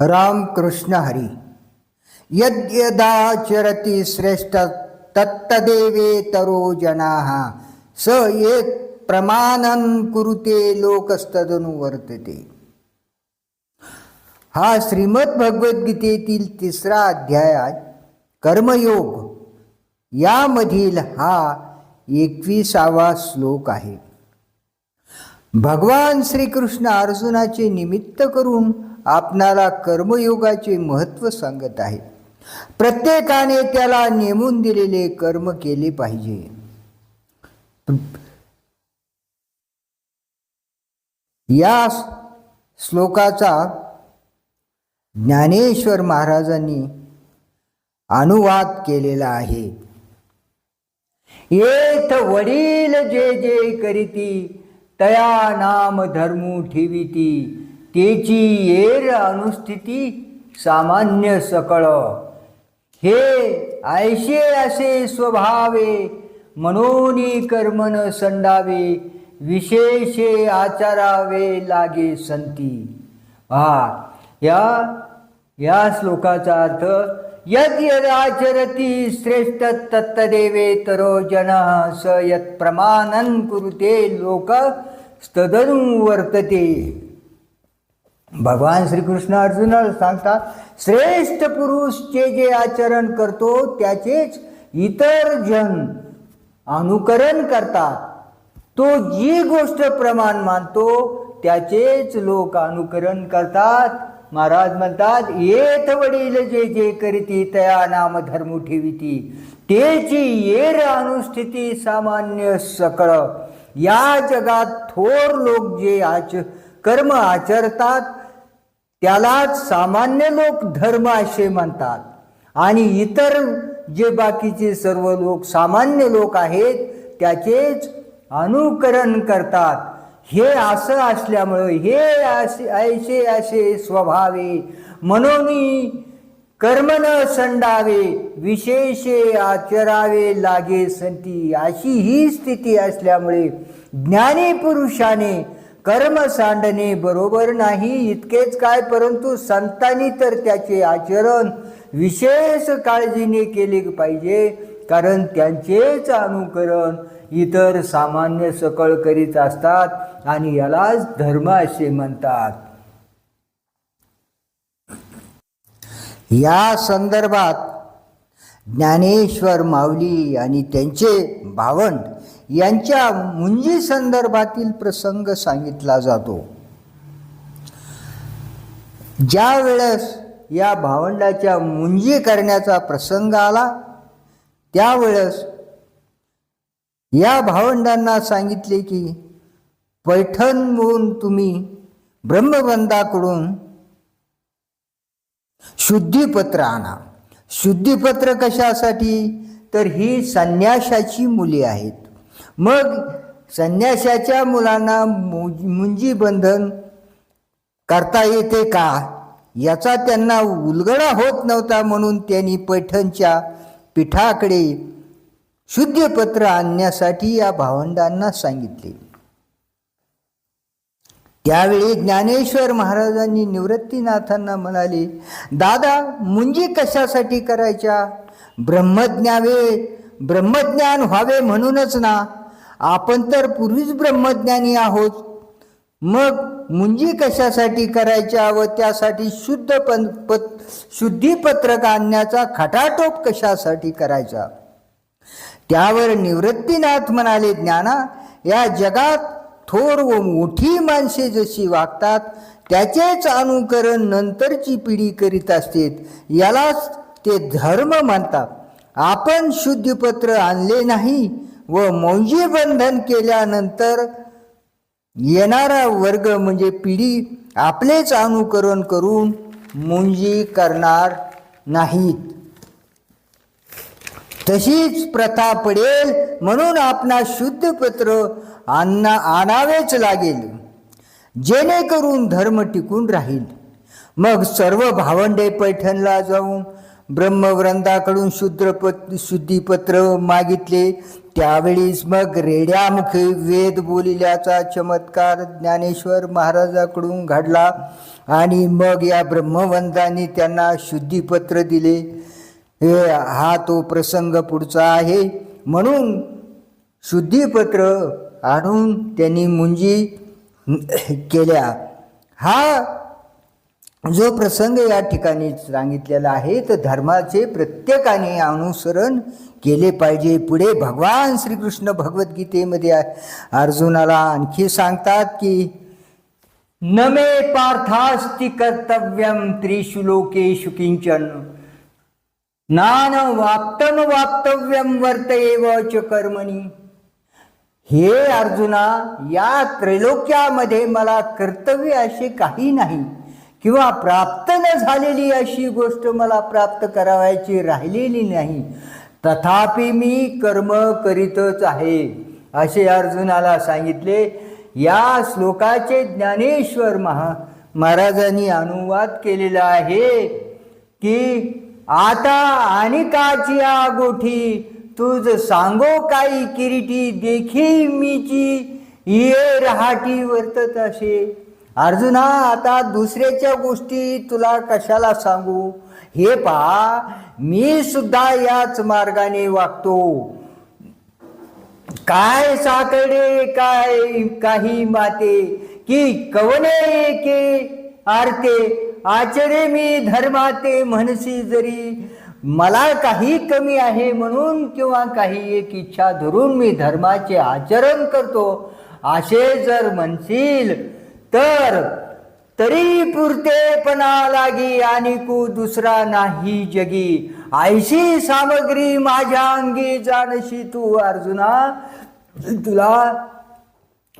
रामकृष्णहरी यद्यदाचरति श्रेष्ठ तत्तदेवेतरो जनाः। स येत् प्रमाणं कुरुते लोकस्तदनुवर्तते हा श्रीमद भगवद्गीतेतील तिसरा अध्याय कर्मयोग यामधील हा एकविसावा श्लोक आहे। भगवान श्रीकृष्ण अर्जुनाचे निमित्त करून आपणाला कर्मयोगाचे महत्त्व सांगत आहे. प्रत्येकाने त्याला नेमून दिलेले कर्म केले पाहिजे. या श्लोकाचा ज्ञानेश्वर महाराजांनी अनुवाद केलेला आहे. येथ वडील जे जे करीती तया नाम धर्मू ठेविती. केची येर अनुस्थिती सामान्य सकळ. हे ऐशे असे स्वभावे मनोनी कर्मन संडावे विशेषे आचारावे लागे संती. हा या या श्लोकाचा अर्थ यद यदाचरती श्रेष्ठ तत्तदेवे तरो जन स यत प्रमाणन कुरुते लोक स्तदनु वर्तते भगवान श्रीकृष्ण अर्जुनाला सांगतात श्रेष्ठ पुरुष जे जे आचरण करतो त्याचेच इतर जन अनुकरण करतात. तो जी गोष्ट प्रमाण मानतो त्याचेच लोक अनुकरण करतात. महाराज म्हणतात येत वडील जे जे करीती तया नाम धर्म ठेविती. तेची येर अनुस्थिती सामान्य सकळ. या जगात थोर लोक जे आच कर्म आचरतात त्यालाच सामान्य लोक धर्म असे म्हणतात. आणि इतर जे बाकीचे सर्व लोक सामान्य लोक आहेत त्याचेच अनुकरण करतात. हे असं असल्यामुळं हे असे ऐसे असे स्वभावे म्हणूनही कर्म न संडावे विशेषे आचरावे लागे संती अशी ही स्थिती असल्यामुळे ज्ञानी पुरुषाने कर्म सांडणे बरोबर नाही इतकेच काय? परंतु संतांनी तर त्याचे आचरण विशेष काळजीने केले पाहिजे कारण त्यांचेच अनुकरण इतर सामान्य सकळ करीत असतात आणि यालाच धर्म असे म्हणतात. या संदर्भात ज्ञानेश्वर माऊली आणि त्यांचे भावंड यांच्या मुंजी संदर्भातील प्रसंग सांगितला जातो. ज्या वेळेस या भावंडाच्या मुंजी करण्याचा प्रसंग आला त्यावेळेस या भावंडांना सांगितले की पैठण म्हणून तुम्ही ब्रह्मबंधाकडून शुद्धीपत्र आणा. शुद्धीपत्र कशासाठी? तर ही संन्याशाची मुली आहेत. मग संन्याशाच्या मुलांना मुंजी बंधन करता येते का? याचा त्यांना उलगडा होत नव्हता म्हणून त्यांनी पैठणच्या पीठाकडे शुद्धपत्र आणण्यासाठी या भावंडांना सांगितले. त्यावेळी ज्ञानेश्वर महाराजांनी निवृत्तीनाथांना म्हणाले दादा मुंजी कशासाठी करायच्या? ब्रह्मज्ञावे ब्रह्मज्ञान व्हावे म्हणूनच ना. आपण तर पूर्वीच ब्रह्मज्ञानी आहोत. मग मुंजी कशासाठी करायच्या व त्यासाठी शुद्ध पण पत शुद्धीपत्रक आणण्याचा खटाटोप कशासाठी करायचा? त्यावर निवृत्तीनाथ म्हणाले ज्ञाना या जगात थोर व मोठी माणसे जशी वागतात त्याचेच अनुकरण नंतरची पिढी करीत असते यालाच ते धर्म मानतात आपण शुद्धीपत्र आणले नाही व मौजी बंधन केल्यानंतर येणारा वर्ग म्हणजे पिढी आपलेच अनुकरण करून मुंजी करणार नाहीत. तशीच प्रथा पडेल म्हणून आपणा शुद्ध पत्र आणा आणावेच लागेल. जेणेकरून धर्म टिकून राहील. मग सर्व भावंडे पैठणला जाऊन ब्रह्मवृंदाकडून शुद्रपत शुद्धीपत्र मागितले. त्यावेळीस मग रेड्यामुखी वेद बोलिल्याचा चमत्कार ज्ञानेश्वर महाराजाकडून घडला आणि मग या ब्रह्मवंतांनी त्यांना शुद्धीपत्र दिले. हे हा तो प्रसंग पुढचा आहे. म्हणून शुद्धीपत्र आणून त्यांनी मुंजी केल्या. हा जो प्रसंग या ठिकाणी सांगितलेला आहे तर धर्माचे प्रत्येकाने अनुसरण केले पाहिजे. पुढे भगवान श्रीकृष्ण भगवद्गीतेमध्ये अर्जुनाला आणखी सांगतात की न मे पार्थास्ति कर्तव्यम त्रिषु लोकेषु किंचन नान वाप्तम वाप्तव्यम वर्तएव च कर्मणी। हे अर्जुना या त्रैलोक्यामध्ये मला कर्तव्य असे काही नाही. किंवा प्राप्त न झालेली अशी गोष्ट मला प्राप्त करावायची राहिलेली नाही. तथापि मी कर्म करीतच आहे असे अर्जुनाला सांगितले. या श्लोकाचे ज्ञानेश्वर महा महाराजांनी अनुवाद केलेला आहे की आता आणि काची गोठी तुझ सांगो काही किरीटी देखी मीची ये रहाटी वर्तत असे. अर्जुना आता दुसऱ्याच्या गोष्टी तुला कशाला सांगू? हे पहा मी सुद्धा याच मार्गाने वागतो. काय साकडे काय काही माते? की कवने के आरते? आचरे मी धर्माते म्हणसी जरी. मला काही कमी आहे म्हणून किंवा काही एक इच्छा धरून मी धर्माचे आचरण करतो. असे जर म्हणशील तर तरी पुरतेपणा लागी आणि कु दुसरा नाही जगी. आईशी सामग्री माझ्या अंगी जाणशी तू अर्जुना. तुला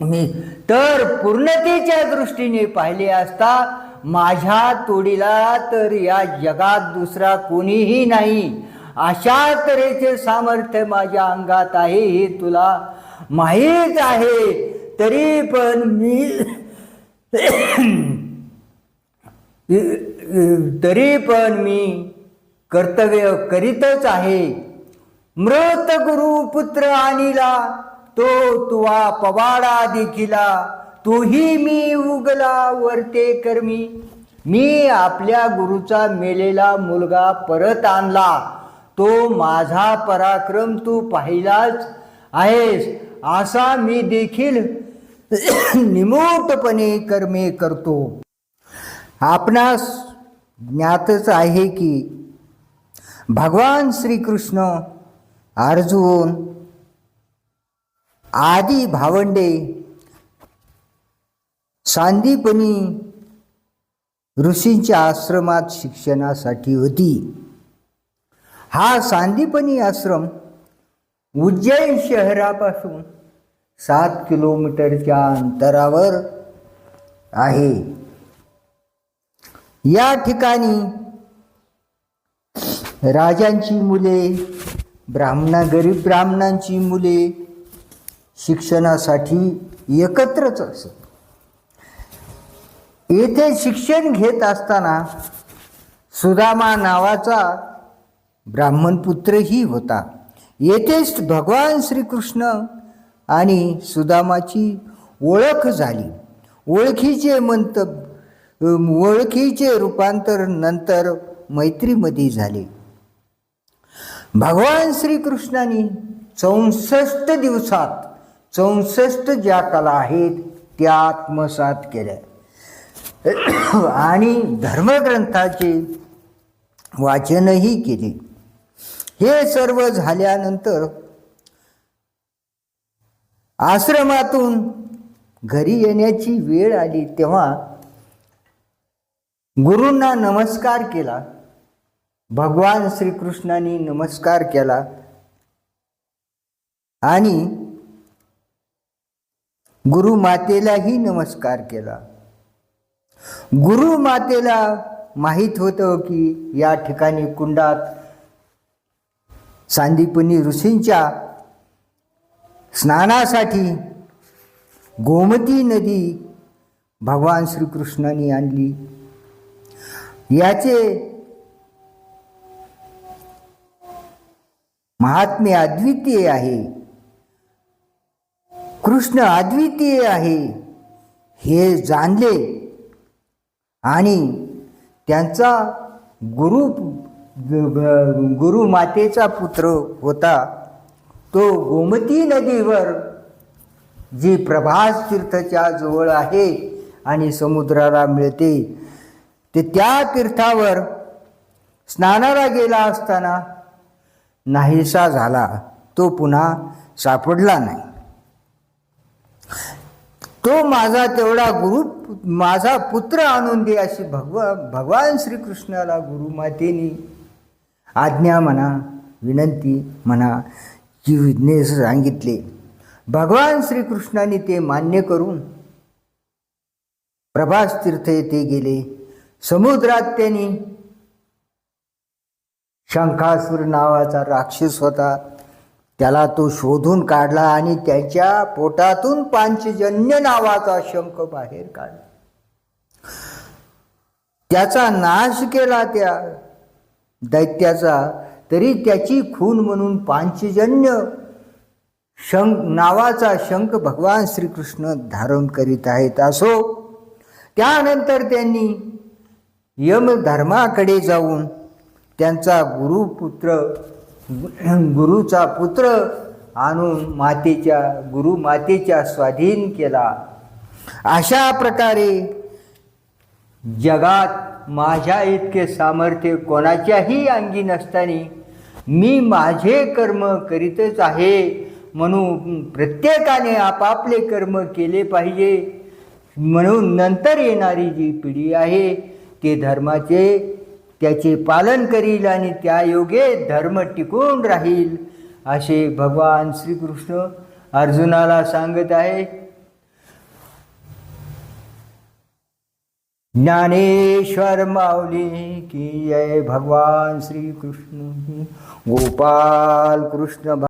मी तर पूर्णतेच्या दृष्टीने पाहिले असता माझ्या तोडीला तर या जगात दुसरा कोणीही नाही. अशा तऱ्हेचे सामर्थ्य माझ्या अंगात आहे हे तुला माहीत आहे. तरी पण मी तरी पण मी कर्तव्य करीतच आहे. मृत गुरु पुत्र आणिला तो तुवा पवाडा देखिला तोही मी उगला वरते कर्मी. मी आपल्या गुरुचा मेलेला मुलगा परत आणला. तो माझा पराक्रम तू पाहिलाच आहेस. असा मी देखील निमूटपणे कर्मे करतो. आपणास ज्ञातच आहे की भगवान श्रीकृष्ण अर्जुन आदी भावंडे सांदीपणी ऋषींच्या आश्रमात शिक्षणासाठी होती. हा सांदीपनी आश्रम उज्जैन शहरापासून सात किलोमीटरच्या अंतरावर आहे. या ठिकाणी राजांची मुले ब्राह्मणा गरीब ब्राह्मणांची मुले शिक्षणासाठी एकत्रच असत येथे शिक्षण घेत असताना सुदामा नावाचा ब्राह्मण पुत्रही होता. येथेच भगवान श्रीकृष्ण आणि सुदामाची ओळख झाली. ओळखीचे मंत ओळखीचे रूपांतर नंतर मैत्रीमध्ये झाले. भगवान श्रीकृष्णाने चौसष्ट दिवसात चौसष्ट ज्या कला आहेत त्या आत्मसात केल्या. आणि धर्मग्रंथाचे वाचनही केले. हे सर्व झाल्यानंतर आश्रमातून घरी येण्याची वेळ आली तेव्हा गुरूंना नमस्कार केला. भगवान श्रीकृष्णाने नमस्कार केला. आणि गुरुमातेलाही नमस्कार केला. गुरुमातेला माहीत होतं की या ठिकाणी कुंडात सांदीपनी ऋषींच्या स्नानासाठी गोमती नदी भगवान श्रीकृष्णाने आणली. याचे महात्म्य अद्वितीय आहे. कृष्ण अद्वितीय आहे हे जाणले आणि त्यांचा गुरु गुरु मातेचा पुत्र होता. तो गोमती नदीवर जी प्रभास तीर्थच्या जवळ आहे आणि समुद्राला मिळते ते त्या तीर्थावर स्नानाला गेला असताना नाहीसा झाला. तो पुन्हा सापडला नाही. तो माझा तेवढा गुरु माझा पुत्र आणून दे अशी भगवा भगवान श्रीकृष्णाला गुरुमातेने आज्ञा म्हणा विनंती म्हणा जी विज्ञेस सांगितले. भगवान श्रीकृष्णाने ते मान्य करून प्रभास तीर्थ येथे गेले. समुद्रात त्यांनी शंखासूर नावाचा राक्षस होता. त्याला तो शोधून काढला आणि त्याच्या पोटातून पांचजन्य नावाचा शंख बाहेर काढला. त्याचा नाश केला त्या दैत्याचा. तरी त्याची खून म्हणून पांचजन्य शंख नावाचा शंख भगवान श्रीकृष्ण धारण करीत आहेत. असो त्यानंतर त्यांनी यमधर्माकडे जाऊन त्यांचा गुरुपुत्र गुरुचा पुत्र आणून मातेच्या गुरु मातेच्या स्वाधीन केला. अशा प्रकारे जगात माझ्या इतके सामर्थ्य कोणाच्याही अंगी नसताना मी माझे कर्म करीतच आहे. म्हणून प्रत्येकाने आपापले कर्म केले पाहिजे. म्हणून नंतर येणारी जी पिढी आहे ते धर्माचे त्याचे पालन करील आणि त्या योगे धर्म टिकून राहील. असे भगवान श्रीकृष्ण अर्जुनाला सांगत आहे ज्ञानेश्वर माऊली की जय भगवान श्री कृष्ण गोपाल कृष्ण